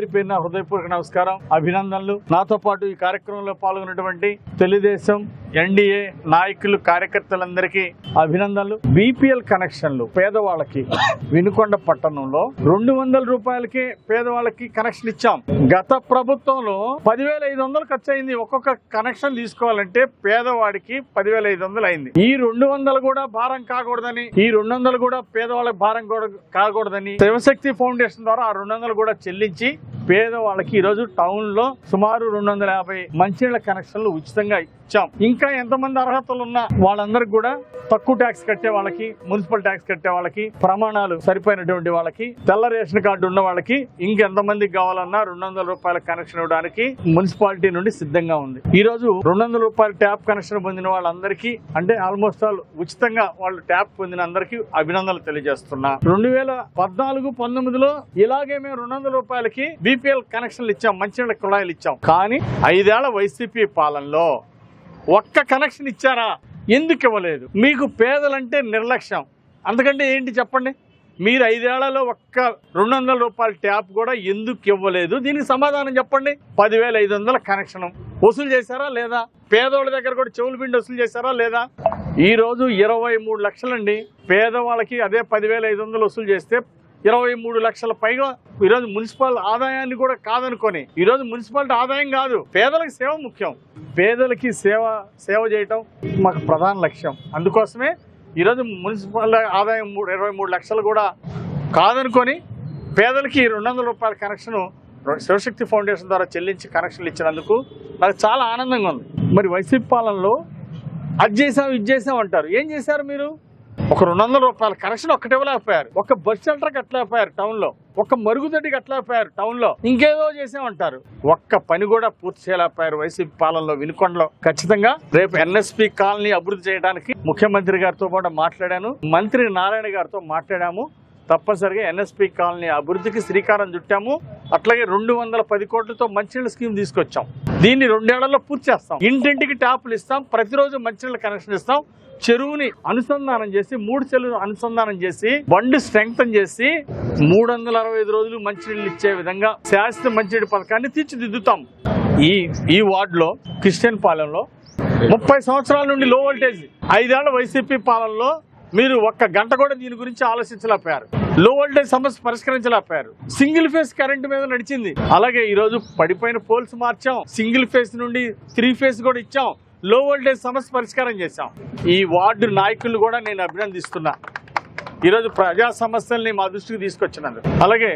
పేరు పేరున హృదయపూర్వక నమస్కారం అభినందనలు. నాతో పాటు ఈ కార్యక్రమంలో పాల్గొన్నటువంటి తెలుగుదేశం ఎన్డీఏ నాయకులు కార్యకర్తలందరికీ అభినందనలు. బీపీఎల్ కనెక్షన్లు పేదవాళ్ళకి. వినుకొండ పట్టణంలో రెండు వందల రూపాయలకి పేదవాళ్ళకి కనెక్షన్ ఇచ్చాం. గత ప్రభుత్వంలో పదివేల ఐదు వందలు ఖర్చు అయింది ఒక్కొక్క కనెక్షన్ తీసుకోవాలంటే పేదవాడికి పదివేల ఐదు వందలు అయింది. ఈ రెండు వందలు కూడా భారం కాకూడదని ఈ రెండు వందలు కూడా పేదవాళ్ళకి భారం కూడా కాకూడదని శివశక్తి ఫౌండేషన్ ద్వారా ఆ రెండు వందలు కూడా చెల్లించి పేదవాళ్ళకి ఈరోజు రోజు టౌన్లో సుమారు రెండు వందల యాభై మంచినీళ్ళ కనెక్షన్లు ఉచితంగా ఇచ్చాం. ఇంకా ఎంతమంది అర్హతలు ఉన్నా వాళ్ళందరికి కూడా తక్కువ ట్యాక్స్ కట్టే వాళ్ళకి మున్సిపల్ ట్యాక్స్ కట్టే వాళ్ళకి ప్రమాణాలు సరిపోయినటువంటి వాళ్ళకి తెల్ల రేషన్ కార్డు ఉన్న వాళ్ళకి ఇంకెంతమందికి కావాలన్నా రెండు వందల రూపాయల కనెక్షన్ ఇవ్వడానికి మున్సిపాలిటీ నుండి సిద్ధంగా ఉంది. ఈ రోజు రెండు వందల రూపాయల ట్యాప్ కనెక్షన్ పొందిన వాళ్ళందరికీ అంటే ఆల్మోస్ట్ ఆల్ ఉచితంగా వాళ్ళు ట్యాప్ పొందిన అందరికీ అభినందనలు తెలియజేస్తున్నా. రెండు వేల పద్నాలుగు పంతొమ్మిదిలో ఇలాగే మేము రెండు వందల రూపాయలకి బీపీఎల్ కనెక్షన్లు ఇచ్చాం మంచినీళ్ళ కుళాయిలు ఇచ్చాం. కానీ ఐదేళ్ళ వైసీపీ పాలనలో ఒక్క కనెక్షన్ ఇచ్చారా? ఎందుకు ఇవ్వలేదు? మీకు పేదలంటే నిర్లక్ష్యం. అందుకంటే ఏంటి చెప్పండి? మీరు ఐదేళ్ళలో ఒక్క రెండు వందల రూపాయల ట్యాప్ కూడా ఎందుకు ఇవ్వలేదు? దీనికి సమాధానం చెప్పండి. పదివేల ఐదు వందల కనెక్షన్ వసూలు చేశారా లేదా? పేదవాళ్ళ దగ్గర కూడా చెవులు పిండి వసూలు చేశారా లేదా? ఈ రోజు ఇరవై మూడు లక్షలండి. పేదవాళ్ళకి అదే పదివేల ఐదు వందలు వసూలు చేస్తే ఇరవై మూడు లక్షల పైగా ఈరోజు మున్సిపల్ ఆదాయాన్ని కూడా కాదనుకొని ఈరోజు మున్సిపాలిటీ ఆదాయం కాదు పేదలకు సేవ ముఖ్యం. పేదలకి సేవ సేవ చేయటం మాకు ప్రధాన లక్ష్యం. అందుకోసమే ఈరోజు మున్సిపల్ ఆదాయం మూడు ఇరవై మూడు లక్షలు కూడా కాదనుకొని పేదలకి రెండు వందల రూపాయల కనెక్షన్ శివశక్తి ఫౌండేషన్ ద్వారా చెల్లించి కనెక్షన్లు ఇచ్చినందుకు నాకు చాలా ఆనందంగా ఉంది. మరి వైసీపీ పాలనలో అది చేసాం ఇది చేసాం అంటారు. ఏం చేశారు మీరు? ఒక రెండు వందల రూపాయల కనెక్షన్ ఒక్కటి ఇవ్వలేకపోయారు. ఒక బస్ షెల్టర్ కట్టలేకపోయారు టౌన్లో. ఒక మరుగుదొడ్డి కట్టలేకపోయారు టౌన్లో. ఇంకేదో చేసామంటారు. ఒక్క పని కూడా పూర్తి చేయలేకపోయారు వైసీపీ పాలనలో వినుకొండలో. ఖచ్చితంగా రేపు ఎన్ఎస్పి కాలనీ అభివృద్ధి చేయడానికి ముఖ్యమంత్రి గారితో కూడా మాట్లాడాను. మంత్రి నారాయణ గారితో మాట్లాడాము. తప్పనిసరిగా ఎన్ఎస్పి కాలనీ అభివృద్ధికి శ్రీకారం చుట్టాము. అట్లాగే రెండు వందల పది కోట్లతో మంచినీళ్ళ స్కీమ్ తీసుకొచ్చాం. దీన్ని రెండేళ్ళలో పూర్తి చేస్తాం. ఇంటింటికి ట్యాపులు ఇస్తాం. ప్రతిరోజు మంచినీళ్ళ కనెక్షన్ ఇస్తాం. చెరువుని అనుసంధానం చేసి మూడు చెరువును అనుసంధానం చేసి బండి స్ట్రెంగ్తన్ చేసి మూడు వందల అరవై ఐదు రోజులు మంచినీళ్ళు ఇచ్చే విధంగా శాశ్వత మంచినీటి పథకాన్ని తీర్చిదిద్దుతాం. ఈ ఈ వార్డులో క్రిస్టియన్ పాలెంలో ముప్పై సంవత్సరాల నుండి లో వోల్టేజ్ ఐదేళ్ళ వైసీపీ పాలనలో మీరు ఒక్క గంట కూడా దీని గురించి ఆలోచించలేకపోయారు. లో వోల్టేజ్ సమస్య పరిష్కరించలేకపోయారు. సింగిల్ ఫేస్ కరెంట్ మీద నడిచింది. అలాగే ఈ రోజు పడిపోయిన పోల్స్ మార్చాం. సింగిల్ ఫేస్ నుండి త్రీ ఫేస్ కూడా ఇచ్చాం. లో వోల్టేజ్ సమస్య పరిష్కారం చేశాం. ఈ వార్డు నాయకులు కూడా నేను అభినందిస్తున్నా. ఈరోజు ప్రజా సమస్యల్ని మా దృష్టికి తీసుకొచ్చినందుకు. అలాగే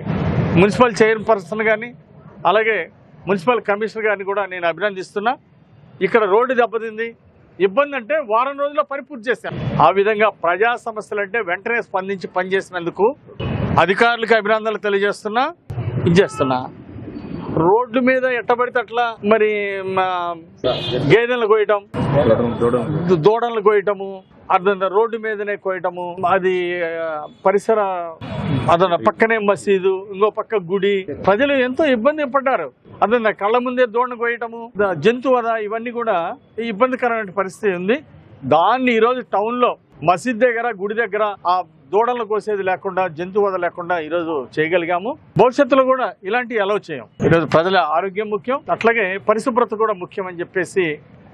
మున్సిపల్ చైర్పర్సన్ కానీ అలాగే మున్సిపల్ కమిషనర్ గారిని కూడా నేను అభినందిస్తున్నా. ఇక్కడ రోడ్డు దెబ్బతింది. ఇబ్బంది అంటే వారం రోజుల్లో పని పూర్తి ఆ విధంగా ప్రజా సమస్యలు అంటే వెంటనే స్పందించి పనిచేసినందుకు అధికారులకు అభినందనలు తెలియజేస్తున్నా. ఇచ్చేస్తున్నా రోడ్డు మీద ఎట్టబడితే అట్లా మరి మా గేదెలు కోయటం దూడలు కోయటము అర్థం రోడ్డు మీదనే కోయటము అది పరిసర అదన పక్కనే మసీదు ఇంకో పక్క గుడి. ప్రజలు ఎంతో ఇబ్బంది పడ్డారు. అదే కళ్ళ ముందే దూడను కోయటము జంతువద ఇవన్నీ కూడా ఇబ్బందికరమైన పరిస్థితి ఉంది. దాన్ని ఈరోజు టౌన్లో మసీద్ దగ్గర గుడి దగ్గర ఆ దూడలను కోసేది లేకుండా జంతు లేకుండా ఈరోజు చేయగలిగాము. భవిష్యత్తులో కూడా ఇలాంటి అలౌ చేయం. ఈరోజు ప్రజల ఆరోగ్యం ముఖ్యం. అట్లాగే పరిశుభ్రత కూడా ముఖ్యం అని చెప్పేసి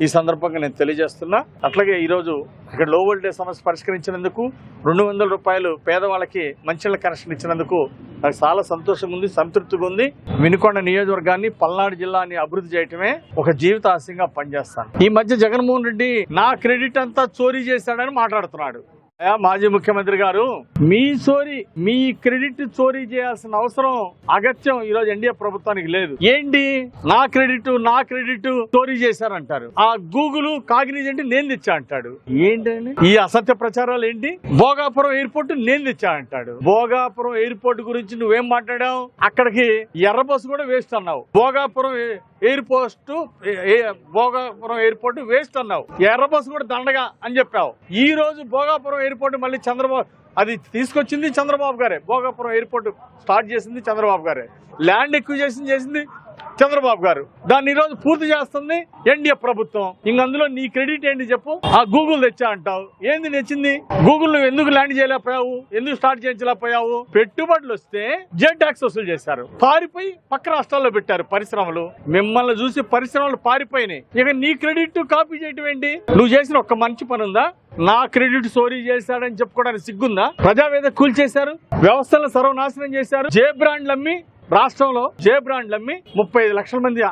ఈ సందర్భంగా నేను తెలియజేస్తున్నా. అట్లాగే ఈరోజు ఇక్కడ లో వోల్టేజ్ సమస్య పరిష్కరించినందుకు రెండు వందల రూపాయలు పేదవాళ్ళకి మంచి కనెక్షన్ ఇచ్చినందుకు నాకు చాలా సంతోషంగా ఉంది సంతృప్తిగా ఉంది. వినుకొండ నియోజకవర్గాన్ని పల్నాడు జిల్లాని అభివృద్ధి చేయటమే ఒక జీవిత ఆశయంగా పనిచేస్తాను. ఈ మధ్య జగన్మోహన్ రెడ్డి నా క్రెడిట్ అంతా చోరీ చేశాడని మాట్లాడుతున్నాడు. మాజీ ముఖ్యమంత్రి గారు మీ చోరీ మీ క్రెడిట్ చోరీ చేయాల్సిన అవసరం అగత్యం ఈ రోజు ఎన్డీఏ ప్రభుత్వానికి లేదు. ఏంటి? నా క్రెడిట్ నా క్రెడిట్ చోరీ చేశారంటారు. ఆ గూగుల్ కాగ్నిజెంట్ నేను తెచ్చా అంటాడు. ఏంటండి? ఈ అసత్య ప్రచారాలు ఏంటి? భోగాపురం ఎయిర్పోర్ట్ నేను తెచ్చా అంటాడు. భోగాపురం ఎయిర్పోర్ట్ గురించి నువ్వేం మాట్లాడావు? అక్కడికి ఎర్ర బస్సు కూడా వేస్ట్ అన్నావు. Bhogapuram airport Bhogapuram airport waste అన్నావు. ఎర్ర బస్సు కూడా దండగా అని చెప్పావు. ఈ రోజు భోగాపురం ఎయిర్పోర్ట్ మళ్ళీ చంద్రబాబు అది తీసుకొచ్చింది చంద్రబాబు గారే. భోగాపురం ఎయిర్పోర్ట్ స్టార్ట్ చేసింది చంద్రబాబు గారే. ల్యాండ్ ఎక్విజేషన్ చేసింది చంద్రబాబు గారు. దాన్ని ఈ రోజు పూర్తి చేస్తుంది ఎన్డీఏ ప్రభుత్వం. ఇంక అందులో నీ క్రెడిట్ ఏంటి చెప్పు. ఆ గూగుల్ తెచ్చా అంటావు. ఏంది తెచ్చింది? గూగుల్ నువ్వు ఎందుకు ల్యాండ్ చేయలేకపోయావు? ఎందుకు స్టార్ట్ చేయించలేకపోయావు? పెట్టుబడులు వస్తే జెడ్ ట్యాక్స్ వసూలు చేశారు. పారిపోయి పక్క రాష్ట్రాల్లో పెట్టారు పరిశ్రమలు. మిమ్మల్ని చూసి పరిశ్రమలు పారిపోయినాయి. ఇక నీ క్రెడిట్ కాపీ చేయటం ఏంటి? నువ్వు చేసిన ఒక్క మంచి పని ఉందా? నా క్రెడిట్ సోరీ చేశాడని చెప్పుకోవడానికి సిగ్గుందా? ప్రజావేద కూల్చేశారు? వ్యవస్థలను సర్వనాశనం చేశారు? జే బ్రాండ్లు అమ్మి రాష్ట్రంలో జే బ్రాండ్లు అమ్మి ముప్పై ఐదు లక్షల మంది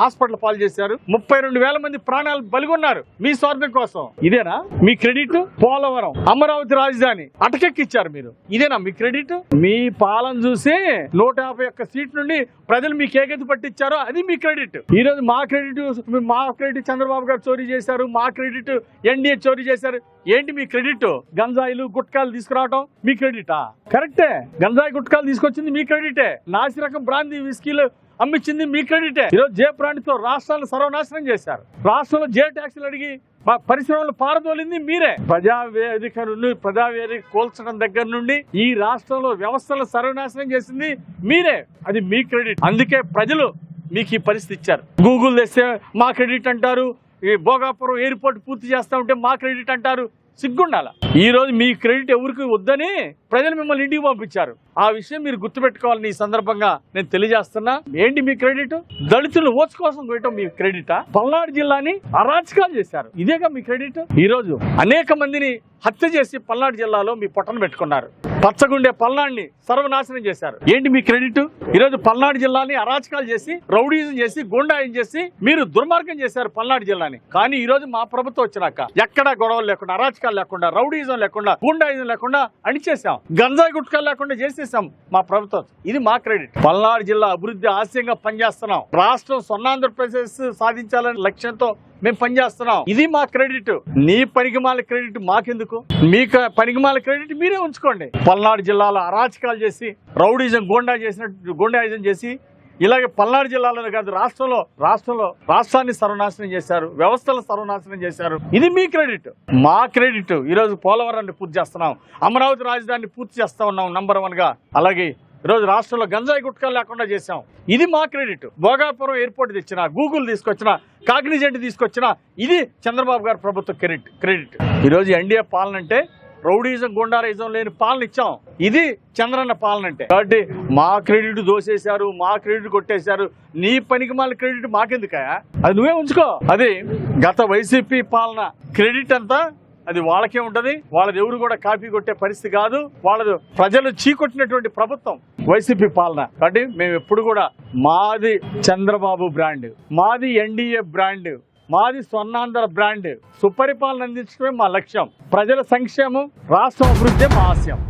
హాస్పిటల్ పాలు చేశారు. ముప్పై రెండు వేల మంది ప్రాణాలు బలిగొన్నారు మీ స్వార్థం కోసం. ఇదేనా? మీ క్రెడిట్? పోలవరం అమరావతి రాజధాని అటకెక్కిచ్చారు మీరు. ఇదేనా మీ క్రెడిట్? మీ పాలన చూసి నూట యాభై ఒక్క సీట్ నుండి ప్రజలు మీకు ఏ పట్టించారో అది మీ క్రెడిట్. ఈ రోజు మా క్రెడిట్ మా క్రెడిట్ చంద్రబాబు గారు చోరీ చేశారు మా క్రెడిట్ ఎన్డీఏ చోరీ చేశారు. ఏంటి మీ క్రెడిట్? గంజాయిలు గుట్కాలు తీసుకురావటం మీ క్రెడిటా? కరెక్టే. గంజాయి గుట్కాలు తీసుకొచ్చింది మీ క్రెడిటే. నాసిర రకం బ్రాంతి విస్కీలు అమ్మించింది మీ క్రెడిటే. ఈరోజు జే బ్రాండ్తో రాష్ట్రాలను సర్వనాశనం చేశారు. రాష్ట్రంలో జే ట్యాక్సులు అడిగి మా పరిశ్రమలు పారదోలింది మీరే. ప్రజావేదిక నుండి ప్రజావేదిక కోల్చడం దగ్గర నుండి ఈ రాష్ట్రంలో వ్యవస్థలు సర్వనాశనం చేసింది మీరే. అది మీ క్రెడిట్. అందుకే ప్రజలు మీకు ఈ పరిస్థితి ఇచ్చారు. గూగుల్ తెస్తే మా క్రెడిట్ అంటారు. ఈ భోగాపురం ఎయిర్పోర్ట్ పూర్తి చేస్తా ఉంటే మా క్రెడిట్ అంటారు. సిగ్గుండాల? ఈ రోజు మీ క్రెడిట్ ఎవరికి వద్దని ప్రజలు మిమ్మల్ని ఇంటికి పంపించారు. ఆ విషయం మీరు గుర్తుపెట్టుకోవాలని ఈ సందర్భంగా నేను తెలియజేస్తున్నా. ఏంటి మీ క్రెడిట్? దళితులు ఓట్స్ కోసం వేయటం మీ క్రెడిటా? పల్నాడు జిల్లాని అరాచకాలు చేశారు. ఇదేగా మీ క్రెడిట్? ఈ రోజు అనేక మందిని హత్య చేసి పల్నాడు జిల్లాలో మీ పొట్టను పెట్టుకున్నారు. పచ్చగుండే పల్నాడిని సర్వనాశనం చేశారు. ఏంటి మీ క్రెడిట్? ఈరోజు పల్నాడు జిల్లాని అరాచకాలు చేసి రౌడీజం చేసి గుండాయం చేసి మీరు దుర్మార్గం చేశారు పల్నాడు జిల్లాని. కానీ ఈ రోజు మా ప్రభుత్వం వచ్చినాక ఎక్కడ గొడవలు లేకుండా అరాచకాలు లేకుండా రౌడీజం లేకుండా గుండాయిజం లేకుండా అణిచేసాం గంజాయి గుట్కాలు లేకుండా చేసేసాం మా ప్రభుత్వం. ఇది మా క్రెడిట్. పల్నాడు జిల్లా అభివృద్ధి ఆశయంగా పనిచేస్తున్నాం. రాష్ట్రం స్వర్ణాంధ్రప్రదేశ్ సాధించాలనే లక్ష్యంతో మేము పనిచేస్తున్నాం ఇది మా క్రెడిట్. నీ పనికిమాల క్రెడిట్ మాకెందుకు? మీ క- పనికిమాల క్రెడిట్ మీరే ఉంచుకోండి. పల్నాడు జిల్లాలో అరాచకాలు చేసి రౌడీజం గోండా చేసినట్టు గోండాయిజం చేసి ఇలాగే పల్నాడు జిల్లాలోనే కాదు రాష్ట్రంలో రాష్ట్రంలో రాష్ట్రాన్ని సర్వనాశనం చేశారు వ్యవస్థలు సర్వనాశనం చేశారు. ఇది మీ క్రెడిట్. మా క్రెడిట్. ఈరోజు పోలవరాన్ని పూర్తి చేస్తున్నాం. అమరావతి రాజధానిని పూర్తి చేస్తా ఉన్నాం నంబర్ వన్గా. అలాగే ఈరోజు రాష్ట్రంలో గంజాయి గుట్కాలు లేకుండా చేశాం. ఇది మా క్రెడిట్. భోగాపురం ఎయిర్పోర్ట్ తెచ్చిన గూగుల్ తీసుకొచ్చిన కాగ్నిజెంట్ తీసుకొచ్చిన ఇది చంద్రబాబు గారి ప్రభుత్వ క్రెడిట్ క్రెడిట్. ఈరోజు ఎన్డీఏ పాలన అంటే రౌడీజం గుండారైజం లేని పాలన ఇచ్చాం. ఇది చంద్రన్న పాలన అంటే కాబట్టి మా క్రెడిట్ దోసేశారు మా క్రెడిట్ కొట్టేశారు. నీ పనికి మాల క్రెడిట్ మాకెందుకయా అది నువ్వే ఉంచుకో. అది గత వైసీపీ పాలన క్రెడిట్ అంతా అది వాళ్ళకే ఉంటది. వాళ్ళది ఎవరు కూడా కాపీ కొట్టే పరిస్థితి కాదు. వాళ్ళది ప్రజలు చీకొట్టినటువంటి ప్రభుత్వం వైసీపీ పాలన. కాబట్టి మేము ఎప్పుడు కూడా మాది చంద్రబాబు బ్రాండ్ మాది ఎన్డీఏ బ్రాండ్ మాది స్వర్ణాంధ్ర బ్రాండ్. సుపరిపాలన అందించడమే మా లక్ష్యం. ప్రజల సంక్షేమం రాష్ట్ర అభివృద్ధి మా ఆశయం.